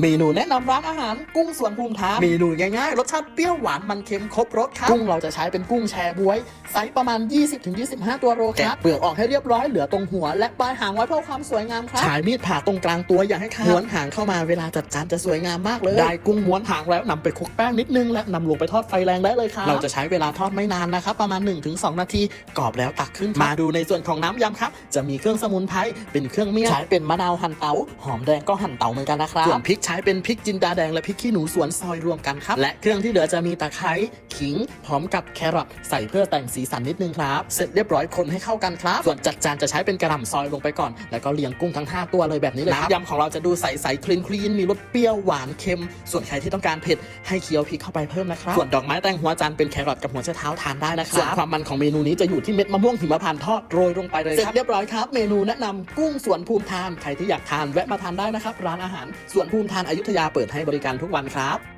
เมนูแนะนำร้านอาหารกุ้งสวนภูมิทานเมนูง่ายๆ รสชาติเปรี้ยวหวานมันเค็มครบรสครับ กุ้งเราจะใช้เป็นกุ้งแชบวย ไซส์ประมาณ 20-25 ตัวโลครับเปลือกออกให้เรียบร้อยเหลือตรงหัว และปลายหางไว้เพื่อความสวยงามครับใช้มีดผ่าตรงกลางตัวอย่าให้ขาดม้วนหางเข้ามาเวลาจัดจานจะสวยงามมากเลย ได้กุ้งม้วนหางแล้วนำไปคลุกแป้งนิดนึงและนำลงไปทอดไฟแรงได้เลยครับเราจะใช้เวลาทอดไม่นานนะครับประมาณ 1-2 นาทีกรอบแล้วตักขึ้นมาดูในส่วนของน้ำยำครับจะมีเครื่องสมุนไพรเป็นเครื่องเมี่ยงใช้เป็นมะนาวหั่นเตาหอมแดงก็หั่นเตาเหมือนกันนะครับส่วนพริกใช้เป็นพริกจินดาแดงและพริกขี้หนูสวนซอยรวมกันครับ และเครื่องที่เหลือจะมีตะไคร้ขิงพร้อมกับแครอทใส่เพื่อแต่งสีสันนิดนึงครับ เสร็จเรียบร้อยคนให้เข้ากันครับ ส่วนจัดจานจะใช้เป็นกระหล่ำซอยลงไปก่อน แล้วก็เรียงกุ้งทั้ง 5 ตัวเลยแบบนี้เลยครับยำของเราจะดูใสๆคลีนคลีนมีรสเปรี้ยวหวานเค็ม ส่วนใครที่ต้องการเผ็ดให้เคี้ยวพริกเข้าไปเพิ่มนะครับส่วนดอกไม้แต่งหัวจานเป็นแครอทกับหัวไชเท้าทานได้นะครับส่วนความมันของเมนูนี้จะอยู่ที่เม็ดมะม่วงหิมพานต์ทอดโรยลงไปเลยครับเสร็จเรียบร้อยครับ เมนูแนะนำกุ้งสวนภูมิทานใครที่อยากทานแวะมาทานได้นะครับร้านอาหารสวนภูมิทานอายุทยาเปิดให้บริการทุกวันครับ